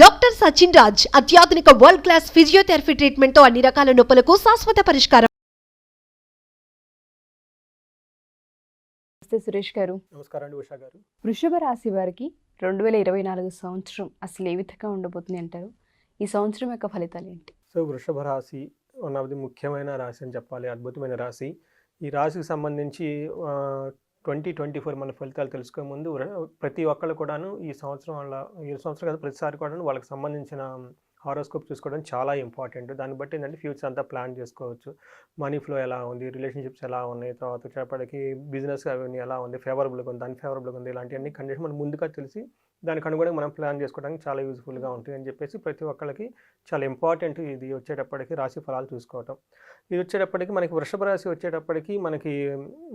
Doctor Sachin Raj అత్యాధునిక world class physiotherapy ట్రీట్మెంట్తో అన్ని రకాల నొప్పులకు శాశ్వత పరిష్కారం. నమస్తే సురేష్ గారు. నమస్కారం అండి ఉషా గారు. వృషభ రాశి వారికి రెండు వేల ఇరవై నాలుగు సంవత్సరం అసలు ఏ విధంగా ఉండబోతుంది అంటారు? ఈ సంవత్సరం యొక్క ఫలితాలు ఏంటి? సో వృషభ రాశి వన్ ఆఫ్ ది ముఖ్యమైన రాశి అని చెప్పాలి అద్భుతమైన రాశి. ఈ రాశికి సంబంధించి ట్వంటీ ట్వంటీ ఫోర్ మన ఫలితాలు తెలుసుకునే ముందు ప్రతి ఒక్కళ్ళు కూడాను ఈ సంవత్సరం వాళ్ళ ఈ సంవత్సరం కదా ప్రతిసారి కూడాను వాళ్ళకి సంబంధించిన హారోస్కోప్ చూసుకోవడం చాలా ఇంపార్టెంట్. దాన్ని బట్టి ఏంటంటే ఫ్యూచర్ అంతా ప్లాన్ చేసుకోవచ్చు. మనీ ఫ్లో ఎలా ఉంది రిలేషన్షిప్స్ ఎలా ఉన్నాయి తర్వాత వచ్చేప్పటికి బిజినెస్ అవన్నీ ఎలా ఉంది ఫేవరబుల్గా ఉంది అన్ఫేవరబుల్గా ఉంది ఇలాంటివన్నీ కండిషన్ మనం ముందుగా తెలిసి దానికి అనుగుణంగా మనం ప్లాన్ చేసుకోవడానికి చాలా యూజ్ఫుల్గా ఉంటుంది అని చెప్పేసి ప్రతి ఒక్కళ్ళకి చాలా ఇంపార్టెంట్ ఇది వచ్చేటప్పటికి రాశి ఫలాలు చూసుకోవటం. ఇది వచ్చేటప్పటికి మనకి వృషభ రాశి వచ్చేటప్పటికి మనకి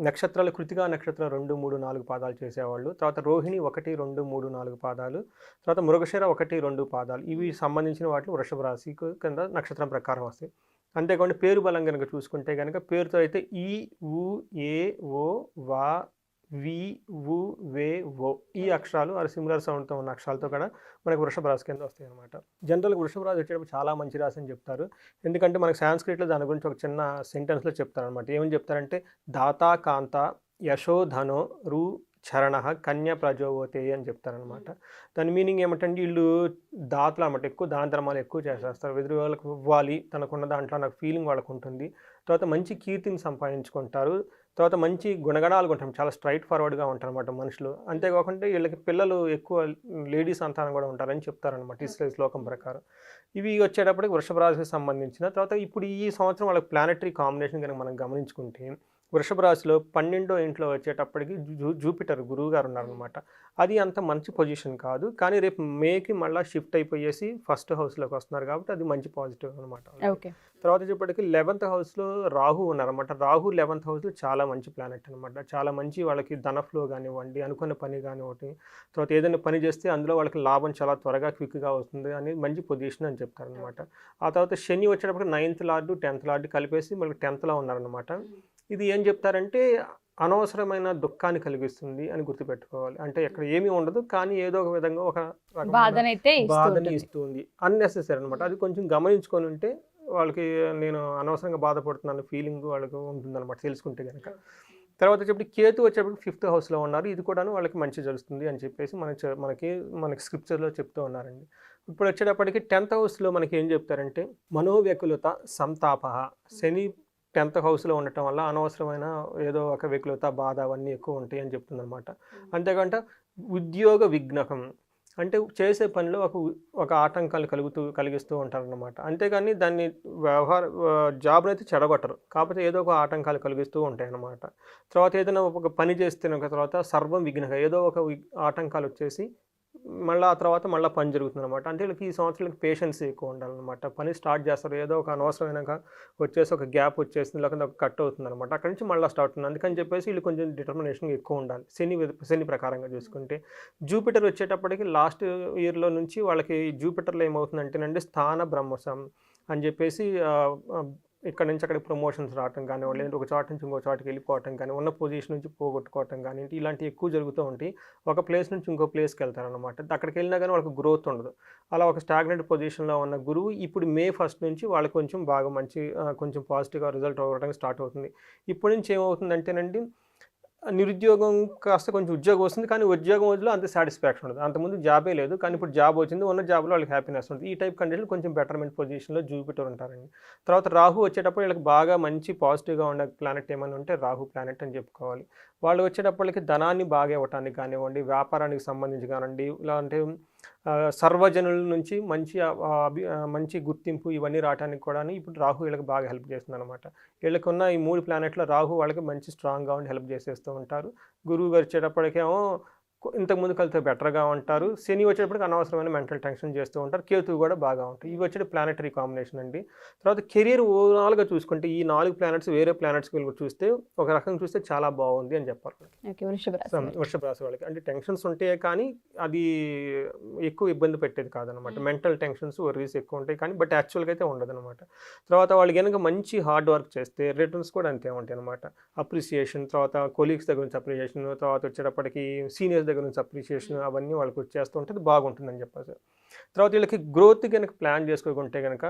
నక్షత్రాలు కృతిగా నక్షత్రం రెండు మూడు నాలుగు పాదాలు చేసేవాళ్ళు. తర్వాత రోహిణి ఒకటి రెండు మూడు నాలుగు పాదాలు. తర్వాత మృగశిర ఒకటి రెండు పాదాలు. ఇవి సంబంధించిన వాటిలో వృషభ రాశి కింద నక్షత్రం ప్రకారం వస్తాయి. అంతేకాకుండా పేరు బలం కనుక చూసుకుంటే కనుక పేరుతో అయితే ఈ ఊ ఏ ఓ వా వి వు వే ఓ ఈ అక్షరాలు ఆ సిమిలర్ సౌండ్తో ఉన్న అక్షరాలతో కూడా మనకు వృషభ రాశి కింద వస్తాయి అనమాట జనరల్గా వృషభ రాశి వచ్చేటప్పుడు చాలా మంచి రాశి అని చెప్తారు. ఎందుకంటే మనకు సాంస్క్రిట్లో దాని గురించి ఒక చిన్న సెంటెన్స్లో చెప్తారు అనమాట ఏమని చెప్తారంటే దాతా కాంత యశోధనో రు చరణ కన్య ప్రజోవతే అని చెప్తారనమాట దాని మీనింగ్ ఏమిటంటే వీళ్ళు దాతలు అనమాట ఎక్కువ దాన ధర్మాలు ఎక్కువ చేసేస్తారు. ఎదురు వాళ్ళకి ఇవ్వాలి తనకున్న దాంట్లో నాకు ఫీలింగ్ వాళ్ళకు ఉంటుంది. తర్వాత మంచి కీర్తిని సంపాదించుకుంటారు. తర్వాత మంచి గుణగణాలు ఉంటాం చాలా స్ట్రైట్ ఫార్వర్డ్గా ఉంటారు అనమాట మనుషులు. అంతేకాకుండా వీళ్ళకి పిల్లలు ఎక్కువ లేడీస్ సంతానం కూడా ఉంటారని చెప్తారనమాట ఈ శ్లోకం ప్రకారం. ఇవి వచ్చేటప్పటికి వృషభ రాశికి సంబంధించిన తర్వాత ఇప్పుడు ఈ సంవత్సరం వాళ్ళకి ప్లానటరీ కాంబినేషన్ కనుక మనం గమనించుకుంటే వృషభ రాశిలో పన్నెండో ఇంట్లో వచ్చేటప్పటికి జూ జూపిటర్ గురువు గారు ఉన్నారనమాట అది అంత మంచి పొజిషన్ కాదు. కానీ రేపు మేకి మళ్ళీ షిఫ్ట్ అయిపోయేసి ఫస్ట్ హౌస్లోకి వస్తున్నారు కాబట్టి అది మంచి పాజిటివ్ అనమాట ఓకే. తర్వాత వచ్చేప్పటికి లెవెంత్ హౌస్లో రాహు ఉన్నారన్నమాట. రాహు లెవెంత్ హౌస్లో చాలా మంచి ప్లానెట్ అనమాట చాలా మంచి వాళ్ళకి ధన ఫ్లో కానివ్వండి అనుకున్న పని కానివ్వండి తర్వాత ఏదైనా పని చేస్తే అందులో వాళ్ళకి లాభం చాలా త్వరగా క్విక్గా వస్తుంది అని మంచి పొజిషన్ అని చెప్తారనమాట ఆ తర్వాత శని వచ్చేటప్పటికి నైన్త్ లార్డు టెన్త్ లార్డు కలిపేసి మళ్ళీ టెన్త్లో ఉన్నారనమాట ఇది ఏం చెప్తారంటే అనవసరమైన దుఃఖాన్ని కలిగిస్తుంది అని గుర్తుపెట్టుకోవాలి. అంటే ఎక్కడ ఏమీ ఉండదు కానీ ఏదో ఒక విధంగా ఒక బాధనైతే బాధని. ఇస్తుంది. అన్నెసెసరీ అనమాట అది కొంచెం గమనించుకొని ఉంటే వాళ్ళకి నేను అనవసరంగా బాధపడుతున్నాను ఫీలింగ్ వాళ్ళకి ఉంటుందన్నమాట తెలుసుకుంటే కనుక తర్వాత వచ్చేప్పుడు కేతు వచ్చేప్పుడు ఫిఫ్త్ హౌస్లో ఉన్నారు. ఇది కూడాను వాళ్ళకి మంచి జరుగుతుంది అని చెప్పేసి మన మనకి మనకి స్క్రిప్చర్లో చెప్తూ ఉన్నారండి. ఇప్పుడు వచ్చేటప్పటికి టెన్త్ హౌస్లో మనకి ఏం చెప్తారంటే మనోవ్యకులత సంతాప శని టెన్త్ హౌస్లో ఉండటం వల్ల అనవసరమైన ఏదో ఒక వ్యకులత బాధ అవన్నీ ఎక్కువ ఉంటాయి అని చెప్తుందన్నమాట అంతేకాంట ఉద్యోగ విఘ్నకం అంటే చేసే పనిలో ఒక ఒక ఆటంకాలు కలుగుతూ కలిగిస్తూ ఉంటారన్నమాట. అంతేగాని దాన్ని వ్యవహార జాబ్ని అయితే చెడగొట్టరు. కాకపోతే ఏదో ఒక ఆటంకాలు కలిగిస్తూ ఉంటాయి అన్నమాట తర్వాత ఏదైనా ఒక పని చేస్తున్న తర్వాత సర్వం విఘ్నక ఏదో ఒక ఆటంకాలు వచ్చేసి మళ్ళీ ఆ తర్వాత మళ్ళీ పని జరుగుతుంది అనమాట అంటే వీళ్ళకి ఈ సంవత్సరాలకి పేషెన్స్ ఎక్కువ ఉండాలన్నమాట. పని స్టార్ట్ చేస్తారు. ఏదో ఒక అనవసరమైన వచ్చేసి ఒక గ్యాప్ వచ్చేసింది లేకపోతే ఒక కట్ అవుతుంది అనమాట అక్కడి నుంచి మళ్ళీ స్టార్ట్ అవుతుంది అందుకని చెప్పేసి వీళ్ళు కొంచెం డిటర్మినేషన్ ఎక్కువ ఉండాలి. శని శని ప్రకారంగా చూసుకుంటే. జూపిటర్ వచ్చేటప్పటికి లాస్ట్ ఇయర్లో నుంచి వాళ్ళకి జూపిటర్లో ఏమవుతుందంటేనండి స్థాన బ్రహ్మసం అని చెప్పేసి ఇక్కడ నుంచి అక్కడికి ప్రమోషన్స్ రావటం కానివ్వండి లేదంటే ఒక చోట నుంచి ఇంకో చోటకి వెళ్ళిపోవటం కానీ ఉన్న పొజిషన్ నుంచి పోగొట్టుకోవటం కానీ ఇలాంటివి ఎక్కువ జరుగుతూ ఉంటాయి. ఒక ప్లేస్ నుంచి ఇంకో ప్లేస్కి వెళ్తారనమాట అక్కడికి వెళ్ళినా కానీ వాళ్ళకి గ్రోత్ ఉండదు. అలా ఒక స్టాగ్నెంట్ పొజిషన్లో ఉన్న గురువు ఇప్పుడు మే ఫస్ట్ నుంచి వాళ్ళకి కొంచెం బాగా మంచి కొంచెం పాజిటివ్గా రిజల్ట్ అవ్వడానికి స్టార్ట్ అవుతుంది. ఇప్పటి నుంచి ఏమవుతుందంటేనండి నిరుద్యోగం కాస్త కొంచెం ఉద్యోగం వస్తుంది కానీ ఉద్యోగం వదిలో అంత సాటిస్ఫాక్షన్ ఉండదు. అంతకుముందు జాబే లేదు కానీ ఇప్పుడు జాబ్ వచ్చింది ఉన్న జాబ్లో వాళ్ళకి హ్యాపీనెస్ ఉంటుంది. ఈ టైప్ కండిషన్ కొంచెం బెటర్మెంట్ పొజిషన్లో జూపిటర్ ఉంటారండి. తర్వాత రాహు వచ్చేటప్పుడు వీళ్ళకి బాగా మంచి పాజిటివ్గా ఉండే ప్లానెట్ ఏమైనా ఉంటే రాహు ప్లానెట్ అని చెప్పుకోవాలి. వాళ్ళు వచ్చేటప్పటికి ధనాన్ని బాగా ఇవ్వటానికి కానివ్వండి వ్యాపారానికి సంబంధించి కానివ్వండి ఇలా అంటే సర్వజనుల నుంచి మంచి అభి మంచి గుర్తింపు ఇవన్నీ రావడానికి కూడా ఇప్పుడు రాహు వీళ్ళకి బాగా హెల్ప్ చేస్తుంది అనమాట వీళ్ళకి ఉన్న ఈ మూడు ప్లానెట్లో రాహు వాళ్ళకి మంచి స్ట్రాంగ్గా ఉండి హెల్ప్ చేసేస్తూ ఉంటారు. గురువు గారు వచ్చేటప్పటికేమో ఇంతకుముందు కలితే బెటర్గా ఉంటారు. శని వచ్చేటప్పటికి అనవసరమైన మెంటల్ టెన్షన్ చేస్తూ ఉంటారు. కేతువు కూడా బాగా ఉంటాయి ఇవి వచ్చేటి ప్లానెటరీ కాంబినేషన్ అండి. తర్వాత కెరీర్ ఓవరాల్గా చూసుకుంటే ఈ నాలుగు ప్లానెట్స్ వేరే ప్లానెట్స్కి వెళ్ళి చూస్తే ఒక రకంగా చూస్తే చాలా బాగుంది అని చెప్పాలి. వృషభ రాశి వాళ్ళకి. అంటే టెన్షన్స్ ఉంటాయే కానీ అది ఎక్కువ ఇబ్బంది పెట్టేది కాదనమాట. మెంటల్ టెన్షన్స్ వర్రీస్ ఎక్కువ ఉంటాయి కానీ బట్ యాక్చువల్గా అయితే ఉండదు అనమాట తర్వాత వాళ్ళు కనుక మంచి హార్డ్ వర్క్ చేస్తే రిటర్న్స్ కూడా అంతే ఉంటాయి అనమాట అప్రిసియేషన్ తర్వాత కొలీగ్స్ దగ్గర నుంచి అప్రిసియేషన్ తర్వాత వచ్చేటప్పటికి సీనియర్స్ దగ్గర నుంచి అప్రిషియేషన్ అవన్నీ వాళ్ళకి వచ్చేస్తూ ఉంటుంది బాగుంటుందని చెప్పేసి. తర్వాత వీళ్ళకి గ్రోత్ కనుక ప్లాన్ చేసుకోకుంటే కనుక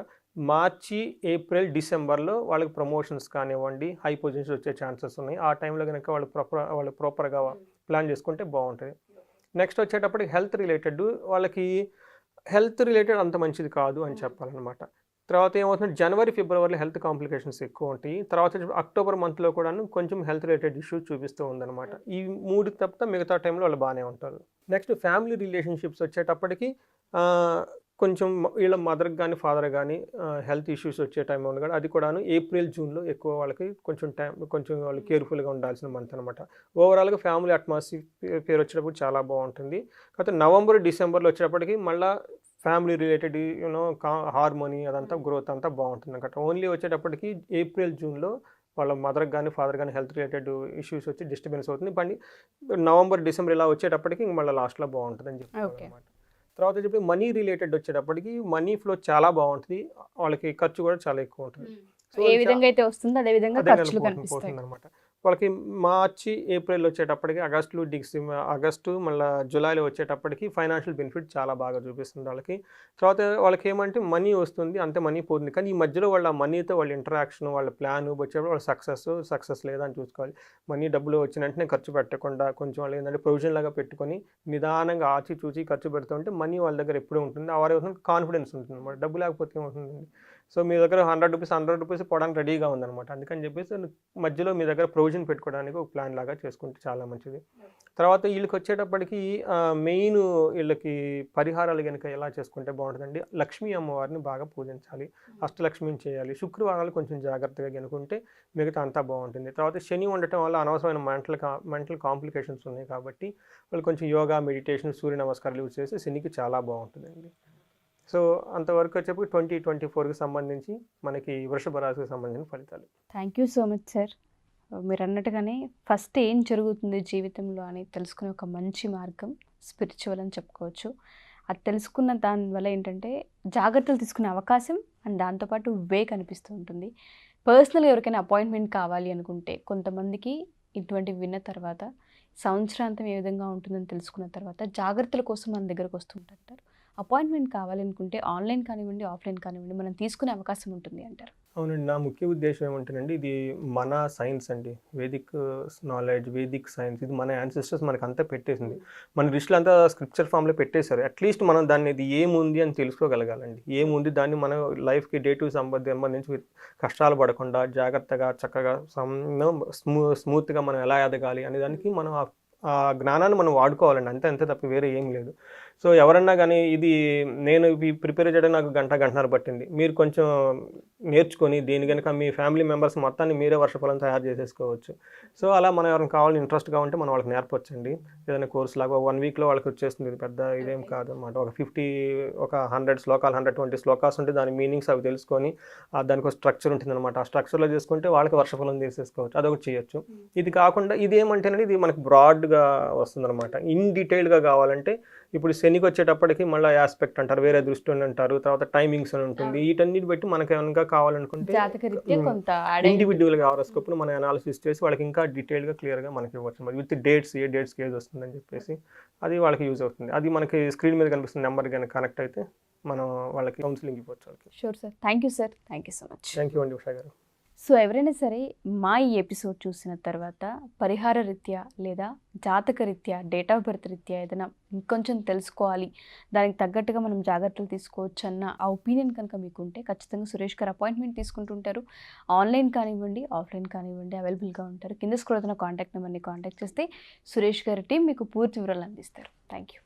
మార్చి ఏప్రిల్ డిసెంబర్లో వాళ్ళకి ప్రమోషన్స్ కానివ్వండి హై పొజిషన్స్ వచ్చే ఛాన్సెస్ ఉన్నాయి. ఆ టైంలో కనుక వాళ్ళు ప్రాపర్ వాళ్ళు ప్రాపర్గా ప్లాన్ చేసుకుంటే బాగుంటుంది. నెక్స్ట్ వచ్చేటప్పటికి హెల్త్ రిలేటెడ్ వాళ్ళకి హెల్త్ రిలేటెడ్ అంత మంచిది కాదు అని చెప్పాలన్నమాట. తర్వాత ఏమవుతుంది జనవరి ఫిబ్రవరిలో హెల్త్ కాంప్లికేషన్స్ ఎక్కువ ఉంటాయి. తర్వాత అక్టోబర్ మంత్లో కూడాను కొంచెం హెల్త్ రిలేటెడ్ ఇష్యూస్ చూపిస్తూ ఉందన్నమాట. ఈ మూడు తప్ప మిగతా టైంలో వాళ్ళు బాగానే ఉంటారు. నెక్స్ట్ ఫ్యామిలీ రిలేషన్షిప్స్ వచ్చేటప్పటికి కొంచెం వీళ్ళ మదర్కి కానీ ఫాదర్ కానీ హెల్త్ ఇష్యూస్ వచ్చే టైం ఉంది కానీ అది కూడాను ఏప్రిల్ జూన్లో ఎక్కువ వాళ్ళకి కొంచెం టైం కొంచెం వాళ్ళు కేర్ఫుల్గా ఉండాల్సిన మంత్ అనమాట ఓవరాల్గా ఫ్యామిలీ అట్మాస్ఫియర్ పేరు వచ్చేటప్పుడు చాలా బాగుంటుంది. కాకపోతే నవంబర్ డిసెంబర్లో వచ్చేటప్పటికి మళ్ళీ family related you know harmony అదంతా గ్రోత్ అంతా బాగుంటుంది అనమాట ఓన్లీ వచ్చేటప్పటికి ఏప్రిల్ జూన్లో వాళ్ళ మదర్కి కానీ ఫాదర్ కానీ హెల్త్ రిలేటెడ్ ఇష్యూస్ వచ్చి డిస్టర్బెన్స్ అవుతుంది. బండి నవంబర్ డిసెంబర్ ఇలా వచ్చేటప్పటికి ఇంక మళ్ళీ లాస్ట్లో బాగుంటుంది అని చెప్పి. అనమాట తర్వాత చెప్పి మనీ రిలేటెడ్ వచ్చేటప్పటికి మనీ ఫ్లో చాలా బాగుంటుంది. వాళ్ళకి ఖర్చు కూడా చాలా ఎక్కువ ఉంటుంది. So, ఏ విధంగా అయితే వస్తుందో అదే విధంగా ఖర్చులు కనిపిస్తాయి. అనమాట వాళ్ళకి మార్చి ఏప్రిల్ వచ్చేటప్పటికి ఆగస్టు డిగ్స్ ఆగస్టు మళ్ళీ జూలైలో వచ్చేటప్పటికి ఫైనాన్షియల్ బెనిఫిట్ చాలా బాగా చూపిస్తుంది వాళ్ళకి. తర్వాత వాళ్ళకి ఏమంటే మనీ వస్తుంది అంతే మనీ పోతుంది. కానీ ఈ మధ్యలో వాళ్ళ మనీతో వాళ్ళ ఇంటరాక్షన్ వాళ్ళ ప్లాన్ వచ్చేటప్పుడు వాళ్ళ సక్సెస్ సక్సెస్ లేదని చూసుకోవాలి. మనీ డబ్బులు వచ్చిన వెంటనే ఖర్చు పెట్టకుండా కొంచెం వాళ్ళు ఏంటంటే ప్రొవిజన్ లాగా పెట్టుకొని నిదానంగా ఆచి చూచి ఖర్చు పెడుతుంటే మనీ వాళ్ళ దగ్గర ఎప్పుడూ ఉంటుంది. ఆ వారి కాన్ఫిడెన్స్ ఉంటుంది అనమాట డబ్బు లేకపోతే ఏమవుతుందండి? సో మీ దగ్గర హండ్రెడ్ రూపీస్ హండ్రెడ్ రూపీస్ పోవడానికి రెడీగా ఉందన్నమాట. అందుకని చెప్పేసి మధ్యలో మీ దగ్గర ప్రొవిజన్ పెట్టుకోవడానికి ఒక ప్లాన్ లాగా చేసుకుంటే చాలా మంచిది. తర్వాత వీళ్ళకి వచ్చేటప్పటికి మెయిన్ వీళ్ళకి పరిహారాలు కనుక ఎలా చేసుకుంటే బాగుంటుందండి? లక్ష్మీ అమ్మవారిని బాగా పూజించాలి. అష్టలక్ష్మిని చేయాలి. శుక్రవారాలు కొంచెం జాగ్రత్తగా కనుకుంటే మిగతా అంతా బాగుంటుంది. తర్వాత శని ఉండటం వల్ల అనవసరమైన మెంటల్ మెంటల్ కాంప్లికేషన్స్ ఉన్నాయి కాబట్టి వాళ్ళు కొంచెం యోగా మెడిటేషన్ సూర్య నమస్కారాలు యూజ్ చేస్తే శనికి చాలా బాగుంటుందండి. సో అంతవరకు వచ్చేప్పుడు ట్వంటీ ట్వంటీ ఫోర్కి సంబంధించి మనకి వృషభ రాశికి సంబంధించిన ఫలితాలు. Thank you so much sir మీరు అన్నట్టుగానే ఫస్ట్ ఏం జరుగుతుంది జీవితంలో అని తెలుసుకునే ఒక మంచి మార్గం స్పిరిచువల్ అని చెప్పుకోవచ్చు. అది తెలుసుకున్న దాని వల్ల ఏంటంటే జాగ్రత్తలు తీసుకునే అవకాశం అండ్ దాంతోపాటు వే కనిపిస్తూ ఉంటుంది. పర్సనల్గా ఎవరికైనా అపాయింట్మెంట్ కావాలి అనుకుంటే కొంతమందికి ఇటువంటివి విన్న తర్వాత సంవత్సరాంతం ఏ విధంగా ఉంటుందని తెలుసుకున్న తర్వాత జాగ్రత్తల కోసం మన దగ్గరకు వస్తుంటారు అపాయింట్మెంట్ కావాలనుకుంటే ఆన్లైన్ కానివ్వండి ఆఫ్లైన్ కానివ్వండి మనం తీసుకునే అవకాశం ఉంటుంది అంటారు. అవునండి. నా ముఖ్య ఉద్దేశం ఏమంటేనండి ఇది మన సైన్స్ అండి. వేదిక్ నాలెడ్జ్ వేదిక్ సైన్స్ ఇది మన యాన్సిస్టర్స్ మనకు అంతా పెట్టేసింది. మన రిష్లు అంతా స్క్రిప్చర్ ఫామ్లో పెట్టేశారు. అట్లీస్ట్ మనం దాన్ని ఇది ఏముంది అని తెలుసుకోగలగాలండి. ఏముంది దాన్ని మన లైఫ్కి డే టు సంబంధ సంబంధించి కష్టాలు పడకుండా జాగ్రత్తగా చక్కగా స్మూ స్మూత్గా మనం ఎలా ఎదగాలి అనే దానికి మనం ఆ- ఆ జ్ఞానాన్ని మనం వాడుకోవాలండి. అంతే అంతే తప్ప వేరే ఏం లేదు. సో ఎవరన్నా కానీ ఇది నేను ఇవి ప్రిపేర్ చేయడం నాకు గంట గంటన్నర పట్టింది. మీరు కొంచెం నేర్చుకొని దీని కనుక మీ ఫ్యామిలీ మెంబర్స్ మొత్తాన్ని మీరే వర్షఫలం తయారు చేసేసుకోవచ్చు. సో అలా మనం ఎవరైనా కావాలని ఇంట్రెస్ట్గా ఉంటే మనం వాళ్ళకి నేర్పొచ్చండి. ఏదైనా కోర్స్ లాగా వన్ వీక్లో వాళ్ళకి వచ్చేస్తుంది. ఇది పెద్ద ఇదేం కాదు అనమాట ఒక ఫిఫ్టీ ఒక హండ్రెడ్ శ్లోకాలు హండ్రెడ్ ట్వంటీ శ్లోకాస్ ఉంటే దాని మీనింగ్స్ అవి తెలుసుకొని దానికి ఒక స్ట్రక్చర్ ఉంటుంది అనమాట ఆ స్ట్రక్చర్లో చేసుకుంటే వాళ్ళకి వర్షఫలం చేసేసుకోవచ్చు అదొకటి చేయొచ్చు. ఇది కాకుండా ఇది ఏమంటేనే ఇది మనకి బ్రాడ్గా వస్తుంది అనమాట ఇన్ డీటెయిల్గా కావాలంటే ఇప్పుడు శనికి వచ్చేటప్పటికి మళ్ళీ ఆస్పెక్ట్ అంటారు వేరే దృష్టి అని అంటారు తర్వాత టైమింగ్స్ అని ఉంటుంది. వీటన్నిటి బట్టి మనకి ఏమైనా కావాలనుకుంటే అయి ఇండివిజువల్గా హారోస్కోప్ను మనం అనాలిసిస్ చేసి వాళ్ళకి ఇంకా డీటెయిల్గా క్లియర్గా మనకి ఇవ్వచ్చు. మరి విత్ డేట్స్ ఏ డేట్స్కి ఏది వస్తుందని చెప్పేసి అది వాళ్ళకి యూజ్ అవుతుంది. అది మనకి స్క్రీన్ మీద కనిపిస్తున్న నెంబర్ కనుక కనెక్ట్ అయితే మనం వాళ్ళకి కౌన్సిలింగ్ ఇవ్వచ్చు వాళ్ళకి. Sure sir thank you sir thank you so much thank you అండి ఉషా గారు. సో ఎవరైనా సరే మా ఈ ఎపిసోడ్ చూసిన తర్వాత పరిహార రీత్యా లేదా జాతక రీత్యా డేట్ ఆఫ్ బర్త్ రీత్యా ఏదైనా ఇంకొంచెం తెలుసుకోవాలి. దానికి తగ్గట్టుగా మనం జాగ్రత్తలు తీసుకోవచ్చు అన్న ఆ ఒపీనియన్ కనుక మీకు ఉంటే ఖచ్చితంగా సురేష్ గారు అపాయింట్మెంట్ తీసుకుంటుంటారు. ఆన్లైన్ కానివ్వండి ఆఫ్లైన్ కానివ్వండి అవైలబుల్గా ఉంటారు. కింద స్కూల్ కాంటాక్ట్ నెంబర్ని కాంటాక్ట్ చేస్తే సురేష్ గారి టీం మీకు పూర్తి వివరాలు అందిస్తారు. Thank you